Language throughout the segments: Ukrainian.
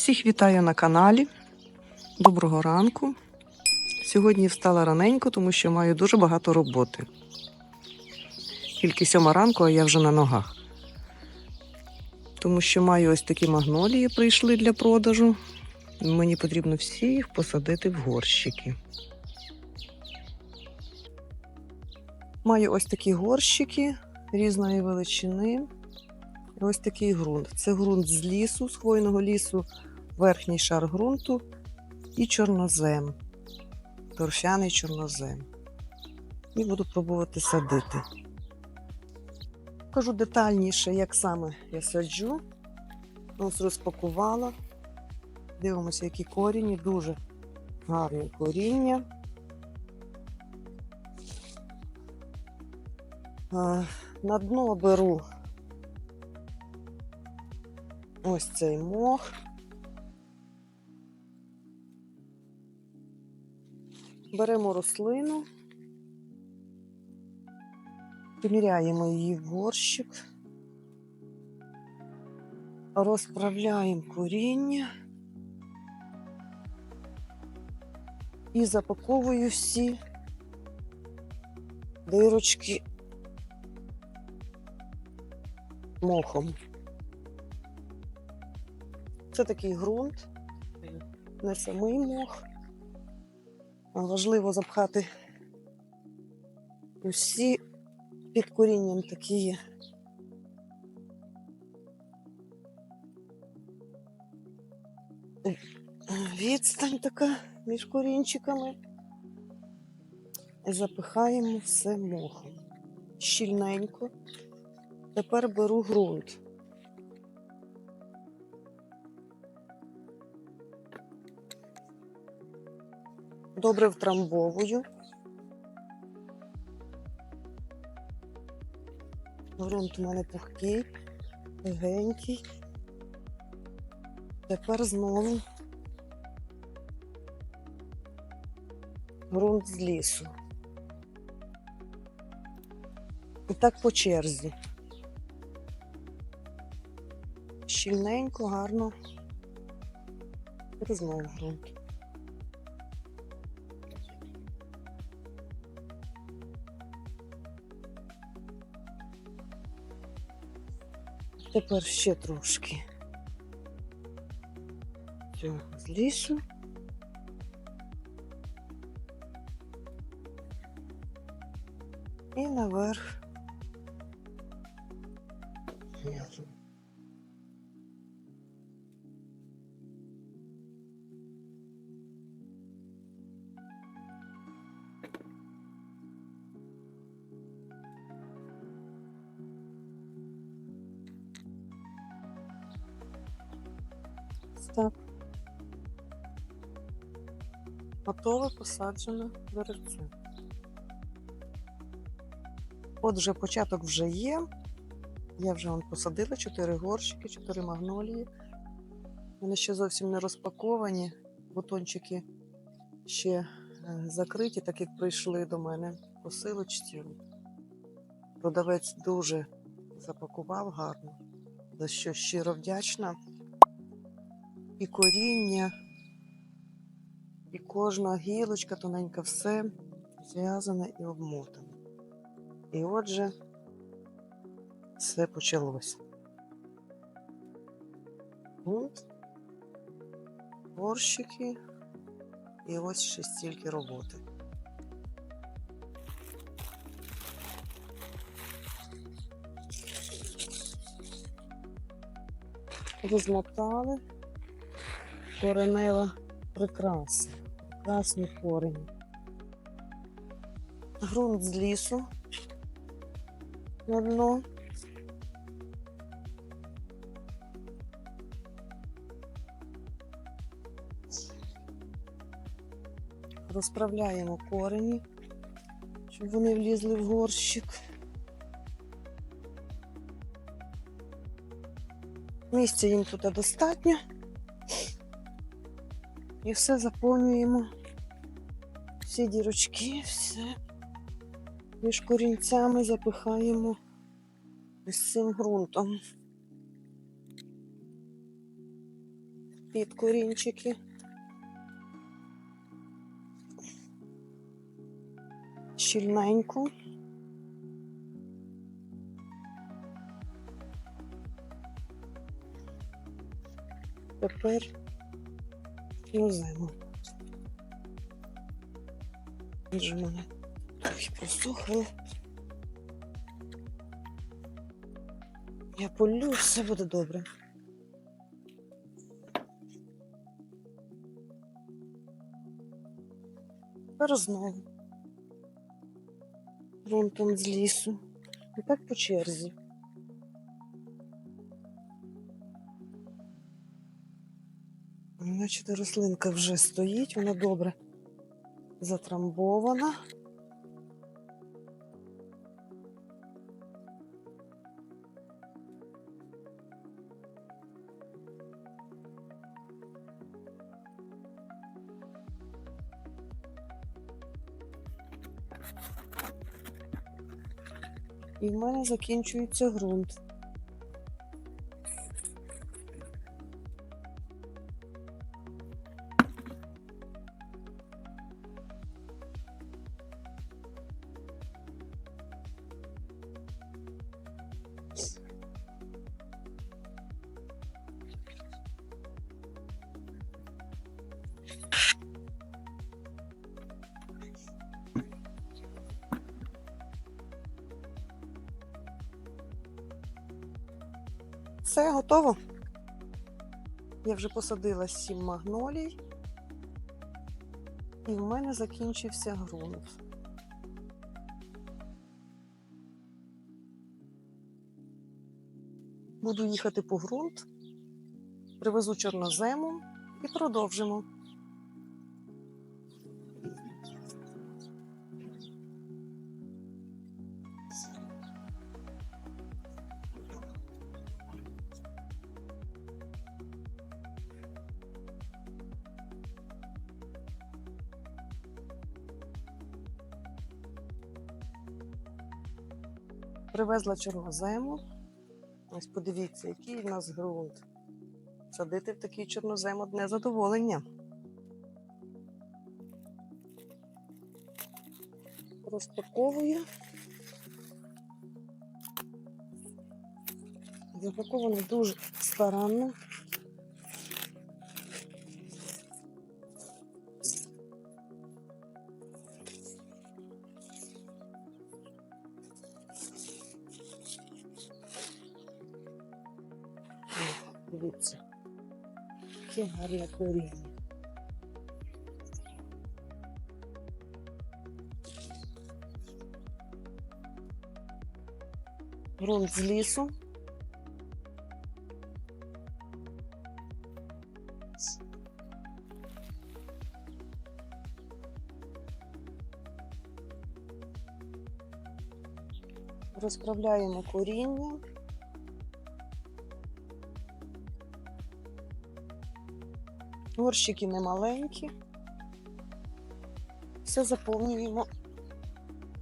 Всіх вітаю на каналі. Доброго ранку. Сьогодні встала раненько, тому що маю дуже багато роботи. Тільки сьома ранку, а я вже на ногах. Тому що маю ось такі магнолії прийшли для продажу. Мені потрібно всі їх посадити в горщики. Маю ось такі горщики різної величини. Ось такий ґрунт. Це ґрунт з лісу, з хвойного лісу, верхній шар ґрунту і чорнозем. Торфяний чорнозем. І буду пробувати садити. Кажу детальніше, як саме я саджу. Ось розпакувала. Дивимося, які корінні, дуже гарне коріння. На дно беру ось цей мох. Беремо рослину, поміряємо її в горщик, розправляємо коріння. І запаковую всі дирочки мохом. Це такий ґрунт, не самий мох. Важливо запхати усі під корінням такі є. Відстань така між корінчиками. Запихаємо все мохом. Щільненько. Тепер беру ґрунт. Добре втрамбовую. Грунт у мене пухкий, легенький. Тепер знову ґрунт з лісу. І так по черзі. Щільненько, гарно. І знову ґрунт. Тепер ще трошки. Цього з лісу. І наверх. Так. Готове посаджене деревце. От вже початок вже є. Я вже вон посадила 4 горщики, 4 магнолії. Вони ще зовсім не розпаковані. Бутончики ще е, закриті, так як прийшли до мене посилочці. Продавець дуже запакував гарно, за що щиро вдячна і коріння, і кожна гілочка тоненька, все зв'язане і обмотане. І отже, все почалося. От, горщики, і ось ще стільки роботи. Розмотали коренева прикраса. Прекрасні корені. Грунт з лісу на дно. Розправляємо корені, щоб вони влізли в горщик. Місця їм тут достатньо. І все заповнюємо. Всі дірочки, все між корінцями запихаємо ось цим ґрунтом. під корінчики. Щільненько. Тепер ноземо. Вже в мене трохи просохло. Я полю, все буде добре. Тепер знову. Грунтом з лісу. І так по черзі. Бачите, рослинка вже стоїть, вона добре затрамбована. І в мене закінчується ґрунт. Все, готово. Я вже посадила сім магнолій. І в мене закінчився ґрунт. Буду їхати по ґрунт, привезу чорнозему і продовжимо. Привезла чорнозему. Ось подивіться, який в нас ґрунт. Садити в такий чорнозем одне задоволення. Розпаковую. Запаковано дуже старанно. Дивіться. Яке гарне коріння. Грунт з лісу. Розправляємо коріння. Горщики не маленькі. Все заповнюємо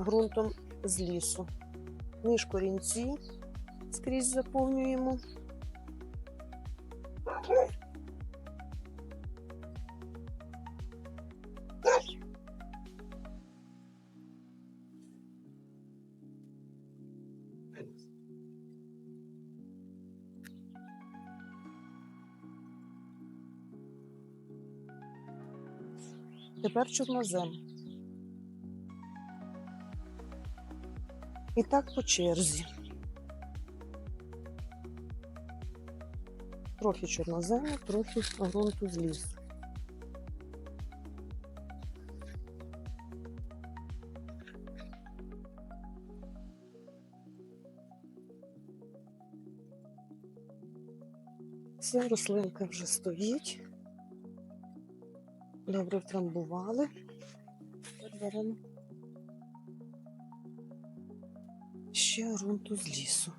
ґрунтом з лісу. Між корінці скрізь заповнюємо. Тепер чорнозем. І так по черзі. Трохи чорнозему, трохи ґрунту з лісу. Ця рослинка вже стоїть. Добре втрамбували. Тепер беремо ще ґрунту з лісу.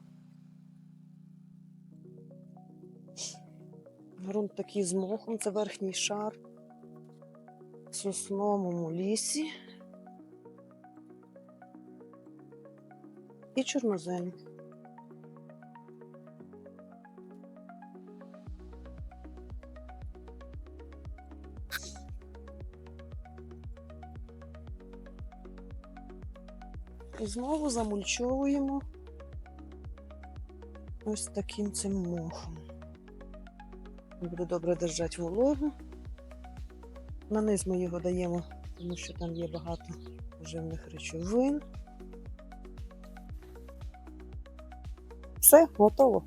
Грунт такий з мохом, це верхній шар в сосновому лісі. І чорнозем. І знову замульчовуємо ось таким цим мохом. Буде добре держати вологу. На низ ми його даємо, тому що там є багато поживних речовин. Все, готово.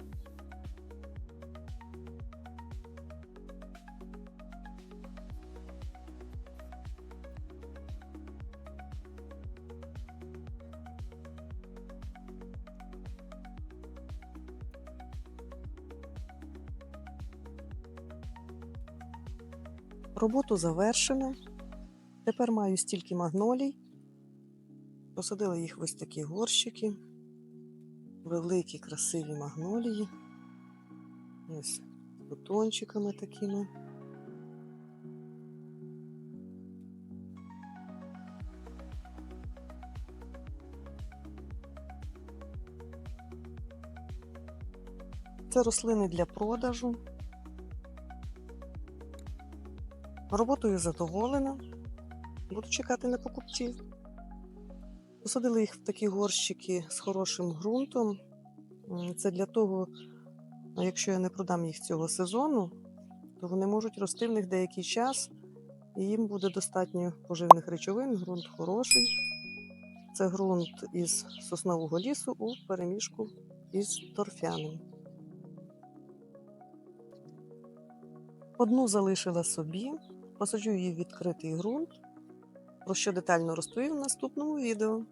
Роботу завершено. Тепер маю стільки магнолій. Посадила їх в ось такі горщики. Великі, красиві магнолії. Ось бутончиками такими. Це рослини для продажу. Роботою задоволена. Буду чекати на покупців. Посадили їх в такі горщики з хорошим ґрунтом. Це для того, якщо я не продам їх цього сезону, то вони можуть рости в них деякий час, і їм буде достатньо поживних речовин. Ґрунт хороший. Це ґрунт із соснового лісу у переміжку із торфяним. Одну залишила собі, посаджу її в відкритий ґрунт, про що детально розповім в наступному відео.